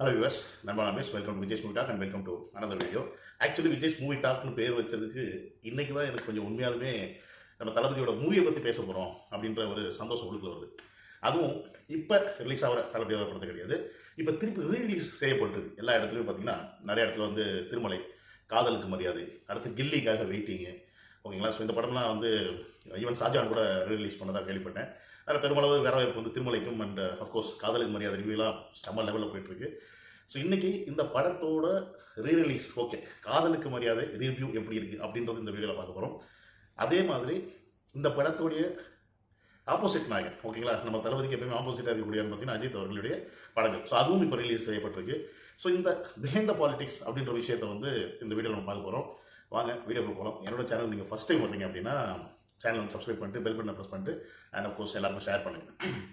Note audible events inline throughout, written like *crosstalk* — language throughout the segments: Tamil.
ஹலோ யூஎஸ் நம்ம Ramesh welcome to Vijay's movie talk and welcome to another video actually Vijay movie டாக்னு பேர் வச்சதுக்கு இன்றைக்கி தான் எனக்கு கொஞ்சம் உண்மையாலுமே நம்ம தளபதியோட மூவியை பற்றி பேச போகிறோம் அப்படின்ற ஒரு சந்தோஷம் உள்ளுக்குள்ள வருது. அதுவும் இப்போ ரிலீஸ் ஆகிற தளபதியோட படத்தை கிடையாது. இப்போ திருப்பி ரீரிலீஸ் செய்யப்பட்டிருக்கு. எல்லா இடத்துலையும் பார்த்தீங்கன்னா நிறைய இடத்துல வந்து திருமலை காதலுக்கு மரியாதை அடுத்து கில்லிக்காக வெயிட்டிங்கு ஓகேங்களா? ஸோ இந்த படம்லாம் வந்து ஈவன் ஷாஜான் கூட ரிலீஸ் பண்ணதாக கேள்விப்பட்டேன். அதில் பெருமளவு வரவேற்பு வந்து திருமலைக்கும் அண்ட் அஃப்கோர்ஸ் காதலுக்கு மரியாதை ரிவ்யூலாம் செம்ம லெவலில் போயிட்டுருக்கு. ஸோ இன்றைக்கி இந்த படத்தோட ரீரிலீஸ் ஓகே காதலுக்கு மரியாதை ரிவ்யூ எப்படி இருக்குது அப்படின்றது இந்த வீடியோவில் பார்க்க போகிறோம் அதே மாதிரி இந்த படத்துடைய ஆப்போசிட் நாயகன் ஓகேங்களா? நம்ம தளபதிக்கு எப்பயுமே ஆப்போசிட்டாக இருக்கக்கூடிய பார்த்தீங்கன்னா அஜித் அவர்களுடைய படங்கள். ஸோ அதுவும் இப்போ ரிலீஸ் செய்யப்பட்டிருக்கு. ஸோ இந்த பிஹைண்ட் த பாலிடிக்ஸ் அப்படின்ற விஷயத்தை வந்து இந்த வீடியோவில் நம்ம பார்க்க போகிறோம் வாங்க வீடியோக்கு போகலாம் என்னோட சேனல் நீங்கள் ஃபஸ்ட் டைம் வந்தீங்க அப்படின்னா சேனல் வந்து சப்ஸ்கிரைப் பண்ணிட்டு பெல் பட்டனை ப்ரெஸ் பண்ணிட்டு அண்ட் அஃப்கோர்ஸ் எல்லாருக்கும் ஷேர் பண்ணுங்கள்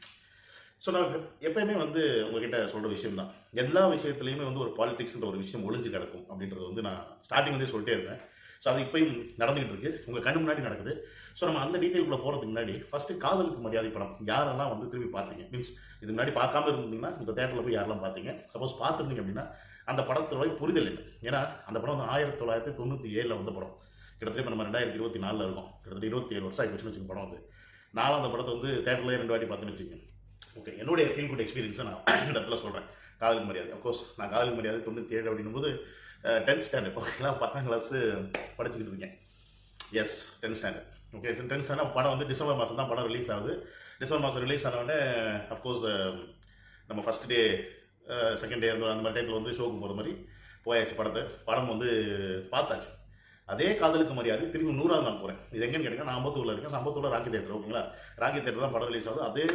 ஸோ நான் எப்பயுமே வந்து உங்ககிட்ட சொல்கிற விஷயம் தான் எல்லா விஷயத்துலையுமே வந்து ஒரு பாலிடிக்ஸ்ன்ற ஒரு விஷயம் ஒளிஞ்சு கிடக்கும் அப்படின்றது வந்து நான் ஸ்டார்டிங்லேயே சொல்லிட்டே இருந்தேன். ஸோ அது இப்பயும் நடந்துகிட்டு இருக்குது உங்கள் கண்ணு முன்னாடி நடக்குது. ஸோ நம்ம அந்த டீட்டெயிலுக்குள்ள போகிறதுக்கு முன்னாடி ஃபஸ்ட்டு காதலுக்கு மரியாதை படம் யாரெல்லாம் வந்து திரும்பி பார்த்தீங்க? மீன்ஸ் இது முன்னாடி பார்க்காம இருந்தீங்கன்னா இப்போ தேட்டரில் போய் யாரெல்லாம் பார்த்தீங்க? சப்போஸ் பார்த்துருந்தீங்க அப்படின்னா அந்த படத்துடைய புரிதல் இல்லை. ஏன்னா அந்த படம் வந்து ஆயிரத்தி தொள்ளாயிரத்தி தொண்ணூற்றி ஏழில் வந்த படம். கிட்டத்தட்ட இப்போ நம்ம ரெண்டாயிரத்தி இருபத்தி நாலில் இருக்கோம். கிட்டத்தட்ட இருபத்தி ஏழு வருஷம் ஆகிடுச்சுன்னு வச்சுக்க படம் வந்து நானும் அந்த படத்தை வந்து தேட்டரில் ரெண்டு வாட்டி பார்த்துன்னு வச்சுக்கோங்க. ஓகே என்னுடைய ஃபீல் குட் எக்ஸ்பீரியன்ஸை நான் *coughs* இந்த இடத்துல சொல்கிறேன் காதலுக்கு மரியாதை. அஃப்கோர்ஸ் நான் காதலுக்கு மரியாதை தொண்ணூற்றி ஏழு அப்படின்னும்போது டென்த் ஸ்டாண்டர்ட் ஓகேங்களா பத்தாம் கிளாஸு படிச்சுக்கிட்டு இருக்கேன். Yes tenth standard okay tenth standard படம் வந்து டிசம்பர் மாதம் தான் படம் ரிலீஸ் ஆகுது. டிசம்பர் மாதம் ரிலீஸ் ஆனவுடனே அஃப்கோர்ஸ் நம்ம ஃபஸ்ட் டே செகண்ட் டே அந்த மாதிரி டைத்தில் வந்து ஷோக்கு போகிற மாதிரி போயாச்சு படத்தை. படம் வந்து பார்த்தாச்சு. அதே காதலுக்கு மரியாதை திரும்பி நூறாவது நாள் போகிறேன் இது எங்கேன்னு கேட்டிங்கன்னா நான் அம்பத்தூரில் இருக்கேன். சம்பத்தூரில் ராக்கி தேட்டர் ஓகேங்களா? ராக்கி தேட்டர் தான் படம் ரிலீஸ் ஆகுது. அதே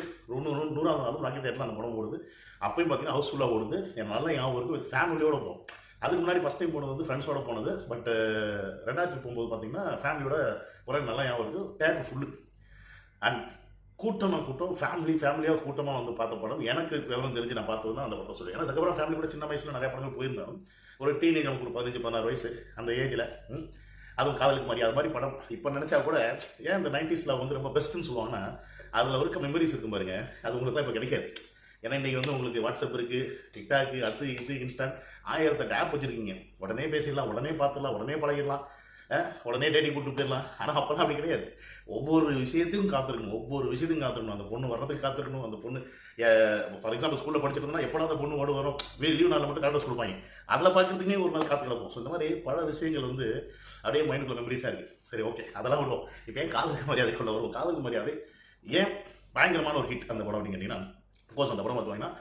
நூறு நூறாவது நாளும் ராக்கி தேட்டரில் அந்த படம் ஓடுது. அப்பயும் பார்த்தீங்கன்னா ஹவுஸ்ஃபுல்லாக ஓடுது. என் நல்ல ஞாபகம் இருக்குது வித் ஃபேமிலியோட போகும் அதுக்கு முன்னாடி ஃபஸ்ட் டைம் போனது வந்து ஃப்ரெண்ட்ஸோட போனது. பட் ரெண்டாயிரத்தி போகும்போது பார்த்தீங்கன்னா ஃபேமிலியோட ஒரே நல்லா ஞாபகம் இருக்குது தேட்டர் ஃபுல்லு அண்ட் கூட்டமாக கூட்டம் ஃபேமிலி ஃபேமிலியாக கூட்டமாக வந்து பார்த்த படம். எனக்கு விவரம் தெரிஞ்சு நான் பார்த்தது தான் அந்த படம் சொல்லுவேன் ஏன்னா அதுக்கப்புறம் ஃபேமிலி கூட சின்ன வயசில் நிறைய படங்கள் போயிருந்தாலும் ஒரு டீனேஜ் நமக்கு ஒரு பதினஞ்சு பதினாறு வயசு அந்த ஏஜில் அதுவும் காதலுக்கு மாதிரி அது மாதிரி படம். இப்போ நினச்சா கூட ஏன் இந்த நைன்டிஸில் வந்து ரொம்ப பெஸ்ட்டுன்னு சொல்லுவாங்கன்னா அதில் இருக்க மெமரிஸ் இருக்கும் பாருங்க. அது உங்களுக்கு தான் இப்போ கிடைக்காது. ஏன்னா இன்றைக்கி வந்து உங்களுக்கு வாட்ஸ்அப் இருக்குது டிக்டாக்கு அது இது இன்ஸ்டாண்ட் ஆயிரத்தெட்டு ஆப் வச்சுருக்கீங்க. உடனே பேசிடலாம் உடனே பார்த்துடலாம் உடனே பழகிடலாம். உடனே டேட்டிங் கூட்டு போயிடலாம். ஆனால் அப்போல்லாம் அப்படி கிடையாது. ஒவ்வொரு விஷயத்தையும் காத்திருக்கணும். ஒவ்வொரு விஷயத்தையும் காத்திருக்கணும். அந்த பொண்ணு வர்றதுக்கு காத்திருக்கணும். அந்த பொண்ணு ஃபார் எக்ஸாம்பிள் ஸ்கூலில் படிச்சிருந்தோம்னா எப்படா அந்த பொண்ணு ஓடு வரும்? லீவ் நாளில் மட்டும் கரெக்டாக சொல்லுவாங்க அதில் பார்க்கறதுக்கே ஒரு நாள் காத்து கிடப்போம். ஸோ இந்த மாதிரி பல விஷயங்கள் வந்து அப்படியே மைண்டுக்குள்ள மெமரிஸாக இருக்குது சரி ஓகே அதெல்லாம் விடுவோம். இப்போ ஏன் காதலுக்கு மரியாதைக்குள்ள வரும் காதலுக்கு மரியாதை ஏன் பயங்கரமான ஒரு ஹிட் அந்த படம் அப்படின்னு கேட்டிங்கன்னா கோர்ஸ் அந்த படம் பார்த்தீங்கன்னா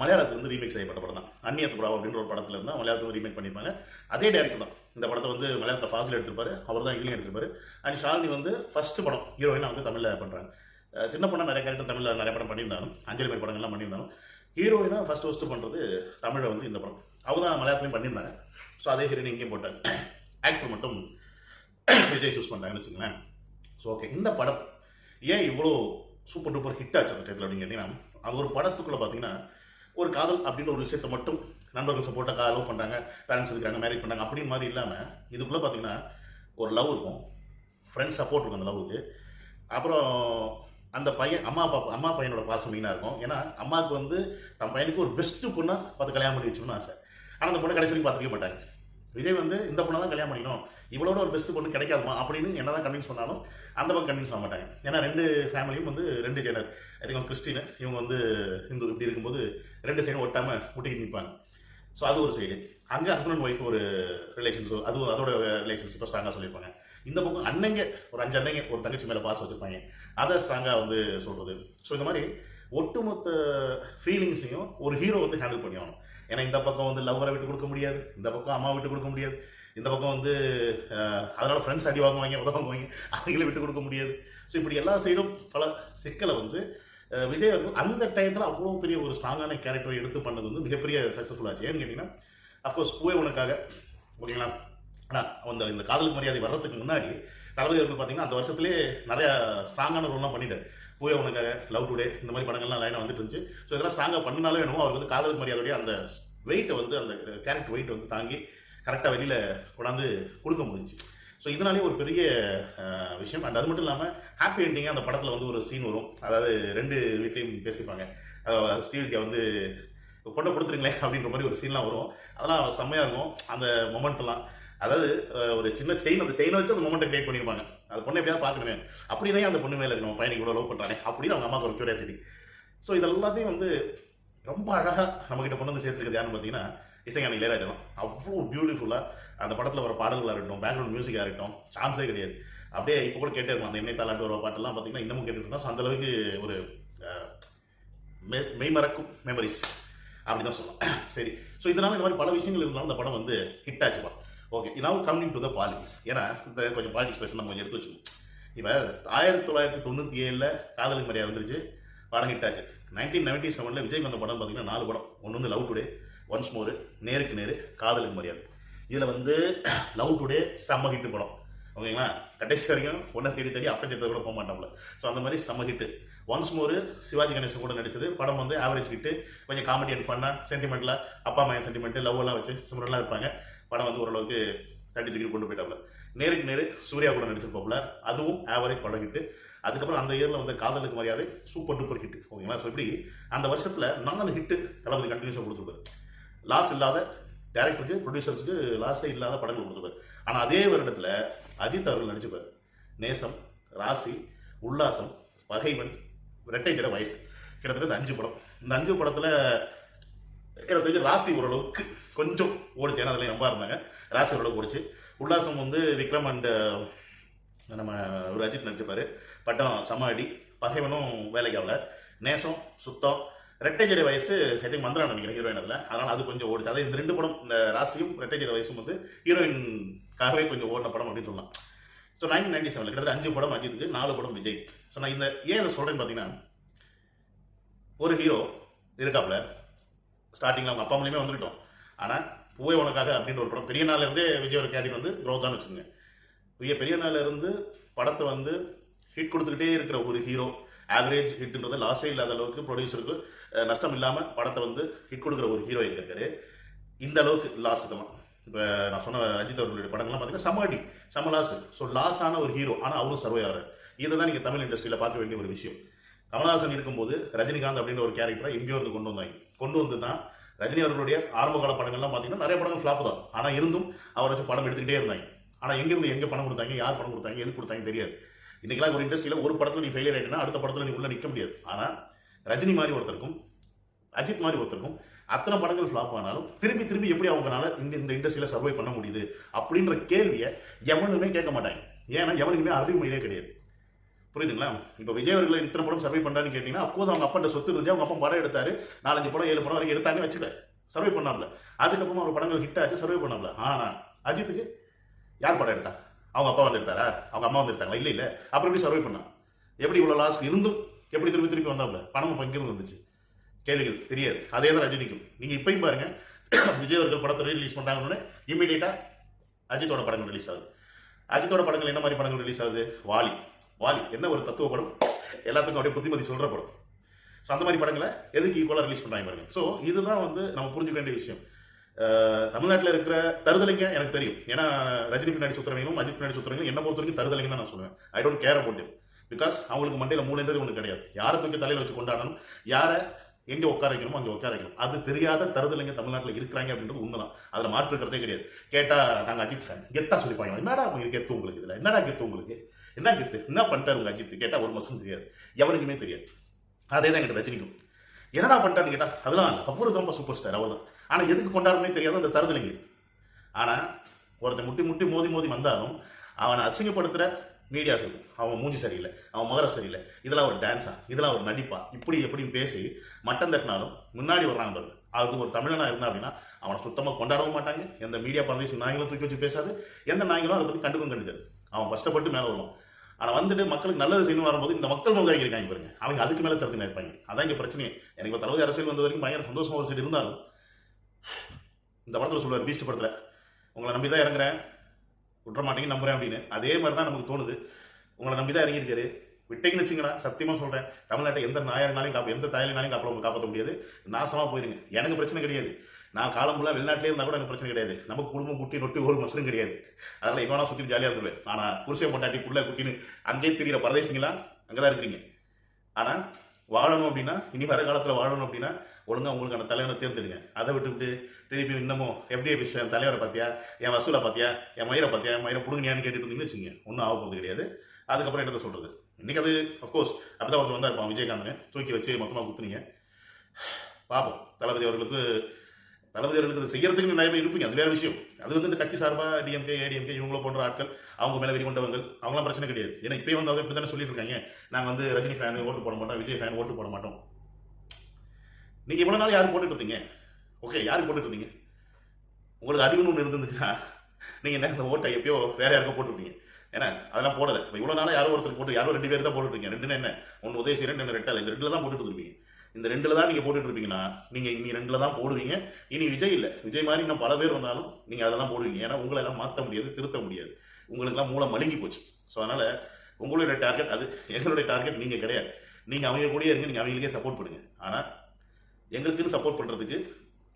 மலையாளத்தில் வந்து ரீமேக் செய்யப்பட்ட படம் தான். அந்நியத்து புறாவ் அப்படின்ற ஒரு படத்தில் இருந்தால் மலையாளத்தில் ரீமேக் பண்ணியிருப்பாங்க. அதே டேரக்டர் தான். இந்த படத்தை வந்து மலையாளத்தில் ஃபாஸ்டில் எடுத்திருப்பாரு. அவர் தான் இங்கிலீஷ் எடுத்திருப்பாரு. அண்ட் ஷாலினி வந்து ஃபர்ஸ்ட் படம் ஹீரோயினாக வந்து தமிழில் பண்ணுறாங்க சின்ன பொண்ணா நிறைய கேரக்டர் தமிழில் நிறைய படம் பண்ணியிருந்தாலும் அஞ்சலி மாதிரி படங்கள்லாம் பண்ணியிருந்தாலும் ஹீரோயினாக ஃபஸ்ட் ஃபஸ்ட்டு பண்ணுறது தமிழை வந்து இந்த படம். அவங்க தான் மலையாளத்துலையும் பண்ணியிருந்தாங்க. ஸோ அதே ஹீரோயின் இங்கேயும் போட்டாங்க ஆக்டர் மட்டும் விஜய் சூஸ் பண்ணுறாங்கன்னு வச்சுங்களேன் ஸோ ஓகே இந்த படம் ஏன் இவ்வளோ சூப்பர் டூப்பர் ஹிட் ஆச்சு அந்த டயத்தில் அப்படின்னு கேட்டிங்கன்னா அது ஒரு படத்துக்குள்ளே பார்த்தீங்கன்னா ஒரு காதல் அப்படின்ற ஒரு விஷயத்தை மட்டும் நண்பர்கள் சப்போர்ட்டாக அலோவ் பண்ணுறாங்க பேரண்ட்ஸ் இருக்கிறாங்க மேரேஜ் பண்ணுறாங்க அப்படின்னு மாதிரி இல்லாமல் இதுக்குள்ளே பார்த்தீங்கன்னா ஒரு லவ் இருக்கும். ஃப்ரெண்ட்ஸ் சப்போர்ட் இருக்கும் அந்த லவ்வுக்கு அப்புறம் அந்த பையன் அம்மா அப்பா அம்மா பையனோட பாசம் மெயினாக இருக்கும். ஏன்னா அம்மாவுக்கு வந்து தன் பையனுக்கு ஒரு பெஸ்ட்டு பொண்ணாக பார்த்து கல்யாணம் பண்ணி வச்சுக்கணும்னு ஆசை. ஆனால் அந்த பொண்ணை கடைசி வரைக்கும் பார்த்துக்கவே மாட்டாங்க. விஜய் வந்து இந்த பொண்ணை தான் கல்யாணம் பண்ணிக்கணும். இவளோட ஒரு பெஸ்ட் பொண்ணு கிடைக்காதுமா? அப்படின்னு என்ன தான் கன்வின்ஸ் பண்ணாலும் அந்த பக்கம் கன்வின்ஸ் ஆக மாட்டாங்க. ஏன்னா ரெண்டு ஃபேமிலியும் வந்து ரெண்டு ஜெனர் வந்து கிறிஸ்டின் இவங்க வந்து இந்து இப்படி இருக்கும்போது ரெண்டு சைடும் ஒட்டாமல் முட்டிக்கிட்டு நிற்பாங்க ஸோ அது ஒரு சைடு அங்கே ஹஸ்பண்ட் அண்ட் ஒய்ஃப் ஒரு ரிலேஷன்ஸோ அது அதோட ரிலேஷன்ஷிப்பை ஸ்ட்ராங்காக சொல்லியிருப்பாங்க. இந்த பக்கம் அண்ணங்க ஒரு அஞ்சு அண்ணங்க ஒரு தங்கச்சி மேலே பாசம் வச்சுருப்பாங்க. அதை ஸ்ட்ராங்காக வந்து சொல்கிறது ஸோ இந்த மாதிரி ஒட்டுமொத்த ஃபீலிங்ஸையும் ஒரு ஹீரோ வந்து ஹேண்டில் பண்ணி ஆகணும் ஏன்னா இந்த பக்கம் வந்து லவ்வரை விட்டு கொடுக்க முடியாது இந்த பக்கம் அம்மா விட்டு கொடுக்க முடியாது இந்த பக்கம் வந்து அதனால் ஃப்ரெண்ட்ஸ் அடி வாங்குவாங்க உதவாங்குவாங்க அவங்கள விட்டு கொடுக்க முடியாது. ஸோ இப்படி எல்லா சைடும் பல சிக்கலை வந்து விஜய் அவர்கள் அந்த டயத்தில் அவ்வளோ பெரிய ஒரு ஸ்ட்ராங்கான கேரக்டரை எடுத்து பண்ணது வந்து மிகப்பெரிய சக்ஸஸ்ஃபுல் ஆச்சு. ஏன்னு கேட்டிங்கன்னா அஃப்கோர்ஸ் பூவே உனக்காக ஓகேங்களா? ஆனால் அந்த இந்த காதலுக்கு மரியாதை வர்றதுக்கு முன்னாடி தளபதி அவர்கள் பார்த்தீங்கன்னா அந்த வருஷத்துலேயே நிறையா ஸ்ட்ராங்கான ரோல்லாம் பண்ணிட்டார். பூவே உனக்காக லவ் டுடே இந்த மாதிரி படங்கள்லாம் லைனாக வந்துட்டு இருந்துச்சு. ஸோ இதெல்லாம் ஸ்ட்ராங்காக பண்ணினாலும் என்னமோ அவர் வந்து காதலுக்கு மரியாதையுடைய அந்த வெயிட்டை வந்து அந்த கேரக்டர் வெயிட் வந்து தாங்கி கரெக்டாக வெளியில் கொண்டாந்து கொடுக்க முடிஞ்சுச்சு. ஸோ இதனாலே ஒரு பெரிய விஷயம். அண்ட் அது மட்டும் இல்லாமல் ஹாப்பி என்டிங்காக அந்த படத்தில் வந்து ஒரு சீன் வரும். அதாவது ரெண்டு வீட்லேயும் பேசிப்பாங்க. அதாவது ஸ்ரீவித்யா வந்து பொண்ணை கொடுத்துருங்களேன் அப்படின்ற மாதிரி ஒரு சீன்லாம் வரும். அதெல்லாம் செம்மையாக இருக்கும். அந்த மொமெண்ட்லாம் அதாவது ஒரு சின்ன செயின் அந்த செயினை வச்சு அந்த மொமெண்ட்டை கிரியேட் பண்ணியிருப்பாங்க அது பொண்ணை எப்படியாவது பார்க்கணுமே. அப்படின்னே அந்த பொண்ணு மேலே நம்ம பையனை இவ்வளோ லவ் பண்ணுறானே அப்படின்னு அவங்க அம்மாவுக்கு ஒரு கியூரியாசிட்டி ஸோ இதெல்லாத்தையும் வந்து ரொம்ப அழகாக நம்மக்கிட்ட கொண்டு வந்து சேர்த்துருக்குது யாருன்னு பார்த்தீங்கன்னா இசைஞானி இளையராஜா தான். அவ்வளோ பியூட்டிஃபுல்லாக அந்த படத்தில் வர பாடல்களாக இருக்கட்டும் பேக்ரவுண்ட் மியூசிக்காக இருக்கட்டும் சான்ஸே கிடையாது. அப்படியே இப்போ கூட கேட்டே இருக்கும் அந்த எண்ணெய் தாளாட்டு வர பாட்டெல்லாம் பார்த்தீங்கன்னா இன்னமும் கேட்டுட்டு ஸோ அந்த அளவுக்கு ஒரு மெ மெய் மெய்மறக்கும் மெமரிஸ் அப்படி தான் சொல்லலாம். *clears throat* சரி. ஸோ இதனால் இந்த மாதிரி பல விஷயங்கள் இருந்தாலும் அந்த படம் வந்து hit ஆச்சுப்பா. Okay now coming to the politics ஏன்னா இந்த கொஞ்சம் பாலிடிக்ஸ் பேச நம்ம கொஞ்சம் எடுத்து வச்சுக்கணும். இப்போ ஆயிரத்தி தொள்ளாயிரத்தி தொண்ணூற்றி ஏழில் காதலுக்கு மரியாதை வந்துருச்சு படம் ஹிட் ஆச்சு. நைன்டீன் நைன்டி செவனில் விஜய் வந்த படம் பார்த்தீங்கன்னா நாலு படம். ஒன்று வந்து லவ் டுடே ஒன்ஸ் மோர் நேருக்கு நேரு காதலுக்கு மரியாதை. இதில் வந்து லவ் டுடே செம்ம ஹிட்டு படம். ஓகேங்களா கடைசி வரைக்கும் ஒன்றை தேடி தேடி அப்பச்சத்தை கூட போக மாட்டோம்ல ஸோ அந்த மாதிரி செம்ம hit once more Sivaji Ganesan கூட நடிச்சது. படம் வந்து ஆவரேஜ் ஹிட்டு கொஞ்சம் காமெடி அண்ட் ஃபன்னாக சென்டிமெண்ட்டில் அப்பா அம்மா சென்டிமெண்ட்டு லவ் எல்லாம் வச்சு சிம்ரன்லாம் இருப்பாங்க. படம் வந்து ஓரளவுக்கு தட்டி தூக்கி கொண்டு போயிட்டாப்ல நேருக்கு நேரு சூர்யா கூட நடிச்சிருப்பாப்புல. அதுவும் ஆவரேஜ் படம் ஹிட்டு அதுக்கப்புறம் அந்த இயரில் வந்து Kadhalukku Mariyadhai super duper hit ஓகேங்களா? ஸோ இப்படி அந்த வருஷத்தில் நாலு ஹிட்டு தளபதி கண்டினியூஸாக கொடுத்துருப்பாரு. லாஸ் இல்லாத டேரக்டருக்கு ப்ரொடியூசர்ஸ்க்கு லாஸே இல்லாத படங்கள் கொடுத்துருப்பாரு. ஆனால் அதே வருடத்தில் அஜித் அவர்கள் நடிச்சிருப்பார். நேசம் ராசி உல்லாசம் பகைவன் ரெட்டை ஜட வயசு. கிட்டத்தட்ட இந்த அஞ்சு படம். இந்த அஞ்சு படத்தில் எனக்கு தெரிஞ்சு ராசி ஓரளவுக்கு கொஞ்சம் ஓடிச்சு. ஏன்னா அதில் ரொம்ப இருந்தாங்க. ராசி ஓரளவுக்கு ஓடிச்சு. உல்லாசம் வந்து விக்ரம் அண்ட் நம்ம ஒரு அஜித் நடிச்சிருப்பாரு. பட்டம் சம அடி. பகைவனும் வேலைக்கு ஆகல. நேசம் சுத்தம். ரெட்டை வயசு ஐ திங்க் மந்திரா நினைக்கிறேன் ஹீரோயின் அதில். அதனால் அது கொஞ்சம் ஓடிச்சு. அதாவது இந்த ரெண்டு படம் இந்த ராசியும் ரெட்டை வயசும் வந்து ஹீரோயின்காகவே கொஞ்சம் ஓடின படம் அப்படின்னு சொல்லலாம். ஸோ நைன்டீன் நைன்டி செவனில் கிட்டத்தட்ட அஞ்சு படம் அஜித்துக்கு நாலு படம் விஜய் ஸோ நான் இந்த ஏன் இதை சொல்கிறேன்னு பார்த்தீங்கன்னா ஒரு ஹீரோ இருக்காப்புல. ஸ்டார்டிங்கில் அவங்க அப்பா மூலியமே வந்துட்டோம் ஆனால் பூவே உனக்காக அப்படின்ற ஒரு படம் பெரிய நாள்லேருந்தே விஜய் விஜயோட கேரியர் வந்து க்ரோத்தான்னு வச்சுக்கோங்க. பெரிய பெரிய நாள்லேருந்து படத்தை வந்து ஹிட் கொடுத்துக்கிட்டே இருக்கிற ஒரு ஹீரோ ஆவரேஜ் ஹிட்ன்றது லாஸே இல்லாத அளவுக்கு ப்ரொடியூசருக்கு நஷ்டம் இல்லாமல் படத்தை வந்து ஹிட் கொடுக்குற ஒரு ஹீரோ எங்கே இருக்காரு? இந்த அளவுக்கு லாஸ் இதெல்லாம் இப்போ நான் சொன்ன அஜித் அவர்களுடைய படங்கள்லாம் பார்த்தீங்கன்னா சமாடி சம லாஸ் ஸோ லாஸ் ஆன ஒரு ஹீரோ ஆனால் அவரும் சர்வே ஆகிறார் இதை தான் நீங்கள் தமிழ் இண்டஸ்ட்ரியில் பார்க்க வேண்டிய ஒரு விஷயம். கமலஹாசன் இருக்கும்போது ரஜினிகாந்த் அப்படின்ற ஒரு கேரக்டரை எங்கேயோ இருந்து கொண்டு வந்தாங்க. கொண்டு வந்து தான் ரஜினி அவர்களுடைய ஆரம்பகால படங்கள்லாம் பார்த்தீங்கன்னா நிறைய படங்கள் ஃப்ளாப் தான். ஆனால் இருந்தும் அவரை வச்சு படம் எடுத்துக்கிட்டே இருந்தாங்க. ஆனால் எங்கேருந்து எங்கே பணம் கொடுத்தாங்க யார் பணம் கொடுத்தாங்க எது கொடுத்தாங்க தெரியாது. இன்றைக்கெல்லாம் ஒரு இண்டஸ்ட்ரியில் ஒரு படத்தில் நீ ஃபெயிலியர் ஆகிட்டனா அடுத்த படத்தில் நீ உள்ளே நிற்க முடியாது. ஆனால் ரஜினி மாதிரி ஒருத்தருக்கும் அஜித் மாதிரி ஒருத்தருக்கும் அத்தனை படங்கள் ஃப்ளாப் ஆனாலும் திரும்பி திரும்பி எப்படி அவங்களால இந்த இந்த இண்டஸ்ட்ரியில் சர்வை பண்ண முடியுது அப்படின்ற கேள்வியை எவனுமே கேட்க மாட்டாங்க. ஏன்னா எவனுக்குமே அறிவுமையிலே கிடையாது. புரியுதுங்களா? இப்போ விஜய் அவர்களை இத்தனை படம் சர்வை பண்ணுறான்னு கேட்டிங்கன்னா அஃப்கோர்ஸ் அவங்க அப்பா சொத்து இருந்துச்சு அவங்க அப்பா படம் எடுத்தாரு. நாலஞ்சு படம் ஏழு படம் வரைக்கும் எடுத்தாங்க வச்சுக்கல சர்வை பண்ணாமல அதுக்கப்புறமா அவர் படங்கள் ஹிட் ஆச்சு சர்வை பண்ணாமல ஆனால் அஜித்துக்கு யார் படம் எடுத்தா? அவங்க அப்பா வந்து எடுத்தாரா அவங்க அம்மா வந்து எடுத்தாங்களா இல்லை இல்லை. அப்புறம் எப்படி சர்வை பண்ணா? எப்படி இவ்வளோ லாஸ்ட் இருந்தும் எப்படி திருப்பி திருப்பி வந்தாப்ல பணம் இப்போ எங்கிருந்து வந்துச்சு. கேள்விகள் தெரியாது. அதே தான் ரஜினிக்கும் நீங்கள் இப்பயும் பாருங்க விஜய் அவர்கள் படத்தை ரிலீஸ் பண்ணுறாங்கன்னு இமீடியட்டாக அஜித்தோட படங்கள் ரிலீஸ் ஆகுது. அஜித்தோட படங்கள் என்ன மாதிரி படங்கள் ரிலீஸ் ஆகுது? வாலி. வாலி என்ன ஒரு தத்துவ படம்? எல்லாத்துக்கும் அப்படியே புத்திமதி சொல்கிற படம். ஸோ அந்த மாதிரி படங்களை எதுக்கு ஈக்குவலாக ரிலீஸ் பண்ணுறாங்க பாருங்க. ஸோ இதுதான் வந்து நம்ம புரிஞ்சுக்க வேண்டிய விஷயம். தமிழ்நாட்டில் இருக்கிற தருதலைங்க எனக்கு தெரியும். ஏன்னா ரஜினி பின்னாடி சுத்துறவங்களும் அஜித் பின்னாடி சுத்துறவங்களும் என்ன பொறுத்த வரைக்கும் தருதலைங்க தான் நான் சொல்லுவேன். I don't care about because அவங்களுக்கு மண்டையில் மூணுன்றது ஒன்று கிடையாது. யாரை தூக்கி தலையில் வச்சு கொண்டாடணும்? யாரை எங்கே உட்கார வைக்கணுமோ அங்கே உட்கார வைக்கணும். அது தெரியாத தருதலைங்க தமிழ்நாட்டில் இருக்கிறாங்க அப்படின்றது உண்மைதான். அதில் மாற்று இருக்கிறதே கிடையாது. கேட்டால் நாங்கள் அஜித் ஃபேன் கெத்தா சொல்லிப்பாங்க. என்னடா அவங்க கெத்து உங்களுக்கு இதில்? என்னடா கெத்து உங்களுக்கு? என்ன கெத்து? என்ன பண்ணிட்டாரு உங்கள் அஜித்? கேட்டால் ஒரு மாதம் தெரியாது. எவனுக்குமே தெரியாது. அதே தான் எங்கிட்ட ரஜினிக்கும். என்னடா பண்ணிட்டாருன்னு கேட்டால் அதெல்லாம் இல்லை. அவரு தான் சூப்பர் ஸ்டார் அவர் தான். ஆனால் எதுக்கு கொண்டாடுறனே தெரியாது அந்த தருதலைங்க ஆனால் ஒருத்தன் முட்டி முட்டி மோதி மோதி வந்தாலும் அவனை அசிங்கப்படுத்துகிற மீடியாஸ் இருக்கும் அவன் மூஞ்சி சரியில்லை. அவன் மகர சரியில்லை. இதெல்லாம் ஒரு டான்ஸா இதெல்லாம் ஒரு நடிப்பா. இப்படி எப்படின்னு பேசி மட்டம் தட்டினாலும் முன்னாடி வர்றாங்க பாருங்க. அது ஒரு தமிழனாக இருந்தா அப்படின்னா அவனை சுத்தமாக கொண்டாடவும் மாட்டாங்க. எந்த மீடியா பந்தேசி நாய்களும் தூக்கி வச்சு பேசாது. எந்த நாய்களும் அதை பற்றி கண்டுக்கும் கண்டுக்காது. அவன் கஷ்டப்பட்டு மேலே வருவான். ஆனால் வந்துட்டு மக்களுக்கு நல்லது செய்யணும் வரும்போது இந்த மக்கள் வந்து இருக்காங்க பாருங்க. அவங்க அதுக்கு மேலே திறந்து இருப்பாங்க அதான் இங்கே பிரச்சனையே. எனக்கு இப்போ தளபதி அரசியல் வந்த வரைக்கும் பயங்கர சந்தோஷமாக ஒரு சைடு இருந்தாலும் இந்த படத்தில் சொல்லுவார் பீஸ்ட் படத்தில் உங்களை நம்பி தான் இறங்குறேன். விட்டுற மாட்டீங்க நம்புறேன் அப்படின்னு. அதே மாதிரி தான் நமக்கு தோணுது. உங்களை நம்பி தான் இறங்கியிருக்காரு. விட்டீங்கன்னு வச்சுங்களா சத்தியமாக சொல்கிறேன் தமிழ்நாட்டை எந்த நாயர்னாலையும் காப்ப எந்த தாயினாலையும் காப்ப காப்பாற்ற முடியாது. நாசமாக போயிருங்க. எனக்கு பிரச்சனை கிடையாது. நான் காலம் ஃபுல்லாக வெளிநாட்டிலே இருந்தால் கூட எனக்கு பிரச்சனை கிடையாது. நமக்கு குடும்பம் குட்டி நொட்டி ஒரு மசரும் கிடையாது. அதனால் எங்கே சுற்றி ஜாலியாக இருந்துருவேன். ஆனால் புருஷன் பொண்டாட்டி புள்ள குட்டின்னு அங்கேயே தெரியிற பரதேசிங்களா? அங்கே தான் இருக்கிறீங்க. ஆனால் வாழணும் அப்படின்னா இனி வர காலத்தில் வாழணும் அப்படின்னா ஒழுங்காக உங்களுக்கான தலைவனை தேர்ந்தெடுங்க. அதை விட்டுவிட்டு திருப்பி இன்னமும் எப்படியே விஷயம் என் தலைவரை பார்த்தியா? என் வசூலை பார்த்தியா? என் மயிரை பார்த்தியா? என் மயிரை பிடுங்கியான்னு கேட்டுட்டு இருந்தீங்கன்னு வச்சுங்க ஒன்றும் ஆக போகிறது கிடையாது. அதுக்கப்புறம் என்னத்தை சொல்கிறது இன்னைக்கு அது அஃப்கோர்ஸ் அப்படிதான் ஒருத்தர் வந்தா இருப்பான் விஜயகாந்தன். தூக்கி வச்சு மொத்தமாக குத்துனீங்க. பார்ப்போம் தளபதி அவர்களுக்கு தளபதி அவர்களுக்கு செய்யறதுக்கு நிறைய பேர் இருப்பீங்க. அது வேற விஷயம். அது வந்து இந்த கட்சி சார்பாக டிஎம்கே ஏடிஎம்கே இவங்கள போன்ற ஆட்கள் அவங்க மேலே வெறி கொண்டவங்க அவங்களாம் பிரச்சனை கிடையாது. ஏன்னா இப்போ வந்து அவங்க இப்படி தானே சொல்லிட்டு இருக்காங்க நாங்கள் வந்து ரஜினி ஃபேன் ஓட்டு போட மாட்டோம் விஜய் ஃபேன் ஓட்டு போட மாட்டோம். நீங்கள் இவ்வளோ நாள் யாரும் போட்டுட்டு இருந்தீங்க? ஓகே யார் போட்டுட்டு இருந்தீங்க? உங்களுக்கு அறிவுன்னு ஒன்று இருந்துச்சுன்னா நீங்கள் என்ன இந்த ஓட்டை எப்பயோ வேற யாருக்கோ போட்டுருப்பீங்க. ஏன்னா அதெல்லாம் போடலை. இப்போ இவ்வளோ நாளாக யாரோ ஒருத்தர் போட்டு யாரோ ரெண்டு பேர் தான் போட்டுருக்கீங்க ரெண்டுன்னு என்ன? ஒன்று உதயசீரன் ரெண்டு ரெட்டால். இந்த ரெண்டில் தான் போட்டுட்டு இருப்பீங்க இந்த ரெண்டில் தான் நீங்கள் போட்டுட்ருப்பீங்கன்னா நீங்கள் இனி ரெண்டில் தான் போடுவீங்க. இனி விஜய் இல்லை. விஜய் மாதிரி இன்னும் பல பேர் வந்தாலும் நீங்கள் அதில் தான் போடுவீங்க. ஏன்னா உங்களை எல்லாம் மாற்ற முடியாது திருத்த முடியாது. உங்களுக்கெல்லாம் மூளை மழுங்கி போச்சு. ஸோ அதனால் உங்களுடைய டார்கெட் அது. எங்களுடைய டார்கெட் நீங்கள் கிடையாது. நீங்கள் அவங்க கூடயே இருங்க நீங்கள் அவங்களுக்கே சப்போர்ட் பண்ணுங்க. ஆனால் எங்களுக்குன்னு சப்போர்ட் பண்ணுறதுக்கு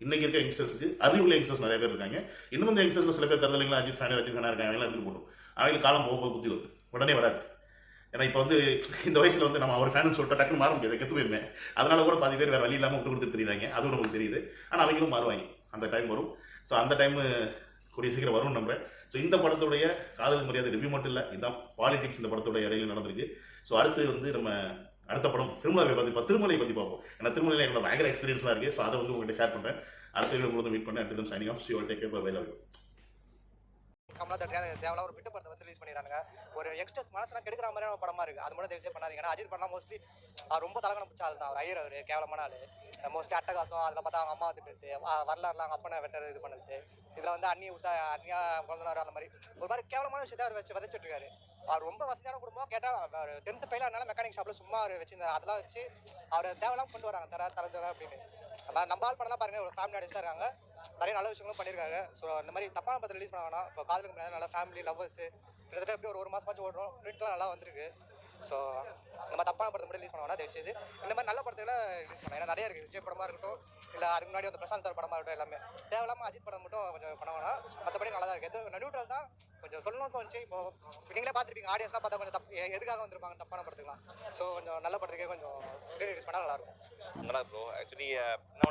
இன்னைக்கு இருக்க யங்ஸ்டர்ஸுக்கு அறிவுள்ள யங்ஸ்டர்ஸ் நிறைய பேர் இருக்காங்க. இன்னும் இந்த யங்ஸ்டர்ஸ் சில பேர் தரலைங்களா அஜித் ஃபேனர் அஜித் ஃபேனாக இருக்காங்க. அவங்களாம் எடுத்து போட்டோம் அவங்களுக்கு காலம் போக போக புத்தி வரும் உடனே வராது. ஏன்னா இப்போ வந்து இந்த வயசில் வந்து நம்ம அவர் ஃபேன் சொல்லிட்டு டக்குன்னு மாற முடியாது கெத்து போயிருமே. அதனால கூட பாதி பேர் வேறு வழி இல்லாமல் விட்டு கொடுத்து தெரியுறாங்க. அதுவும் நமக்கு தெரியுது. ஆனால் அவங்களும் மாறுவாங்க. அந்த டைம் வரும். ஸோ அந்த டைம் கூடிய சீக்கிரம் வரும்னு நம்புறேன். ஸோ இந்த படத்துடைய காதல் மரியாதை ரிவ்யூ மட்டும் இல்லை இதுதான் பாலிடிக்ஸ் இந்த படத்துடைய இடையில நடந்திருக்கு. ஸோ அடுத்து வந்து நம்ம அடுத்த படம் திருமலை பற்றி இப்போ திருமலை பற்றி பார்ப்போம். ஏன்னா திருமலையில் என்னோட பயங்கர எக்ஸ்பீரியன்ஸ்லாம் இருக்குது ஸோ அதை வந்து உங்கள்கிட்ட ஷேர் பண்ணுறேன் அடுத்த வீடியோ உங்களுக்கு மீட் பண்ணேன். அடுத்து signing off see take care bye love Kamala தட்டியாக தேவையில்ல ஒரு பிட்டு படத்தை வந்து ரிலீஸ் பண்ணிடுறாங்க ஒரு யங்ஸ்டர்ஸ் மனசுலாம் கெடுக்கிற மாதிரியான படமா இருக்கு. அது மட்டும் தயவுசெய்து பண்ணாதீங்க. ஏன்னா அஜித் பண்ணா மோஸ்ட்லி அவர் ரொம்ப தலகணம் பிடிச்ச ஆள் தான் அவர் ஐயர் அவர் கேவலமான ஆள். மோஸ்ட்லி அட்டகாசம் அதில் பார்த்தா அவங்க அம்மா திட்டு வரலாறுலாம் அவங்க அப்பனை வெட்டர் இது பண்ணுறது. இதில் வந்து அந்நிய உஷா அந்நியா குழந்தைனார் அந்த மாதிரி. ஒரு மாதிரி கேவலமான விஷயத்தை அவர் வச்சு விதைச்சிட்டு இருக்காரு அவர் ரொம்ப வசதியான குடும்பம். கேட்டால் அவர் டென்த் ஃபெயில் அதனால மெக்கானிக் ஷாப்பில் சும்மா அவர் வச்சிருந்தார். அதெல்லாம் வச்சு அவர் தேவையில்லாம கொண்டு வராங்க. தர தர தர அப்படின்னு. நம்ம ஆள் படம்லாம் பாருங்க. ஒரு ஃபேமிலி அடிச்சுட்டு இருக்காங்க. நிறைய நல்ல விஷயங்களும் பண்ணியிருக்காங்க. ஸோ இந்த மாதிரி தப்பான படத்தை ரிலீஸ் பண்ண வேணாம் இப்போ காதலுக்கு முன்னாடி நல்ல ஃபேமிலி லவ்வர்ஸ் கிட்டத்தட்ட எப்படி ஒரு ஒரு மாதமாச்சும் ஓடுறோம். ப்ரிண்ட்லாம் நல்லா வந்திருக்கு. ஸோ நம்ம தப்பான படத்தை மட்டும் ரிலீஸ் பண்ண வேணாம் தயவுசெய்து இந்த மாதிரி நல்ல படத்துல ரிலீஸ் பண்ணலாம். ஏன்னா நிறைய இருக்குது விஜய் படமாக இருக்கட்டும் இல்லை அதுக்கு முன்னாடி வந்து பிரசாந்த் சார் படமாக இருக்கட்டும் எல்லாமே. தேவையில்லாமல் அஜித் படம் மட்டும் கொஞ்சம் பண்ண வேணாம். மற்றபடி நல்லா தான் இருக்குது இது நியூட்ரல் தான். கொஞ்சம் சொல்லணும்னு தோணுச்சு இப்போ நீங்களே பார்த்துருப்பீங்க. ஆடியன்ஸ்லாம் பார்த்தா கொஞ்சம் தப்பு எதுக்காக வந்திருப்பாங்க தப்பான படத்துக்குலாம் ஸோ கொஞ்சம் நல்ல படத்துக்கே கொஞ்சம் ரிலீஸ் பண்ணால் நல்லாயிருக்கும் நல்லா ப்ரோ ஆக்சுவலி என்ன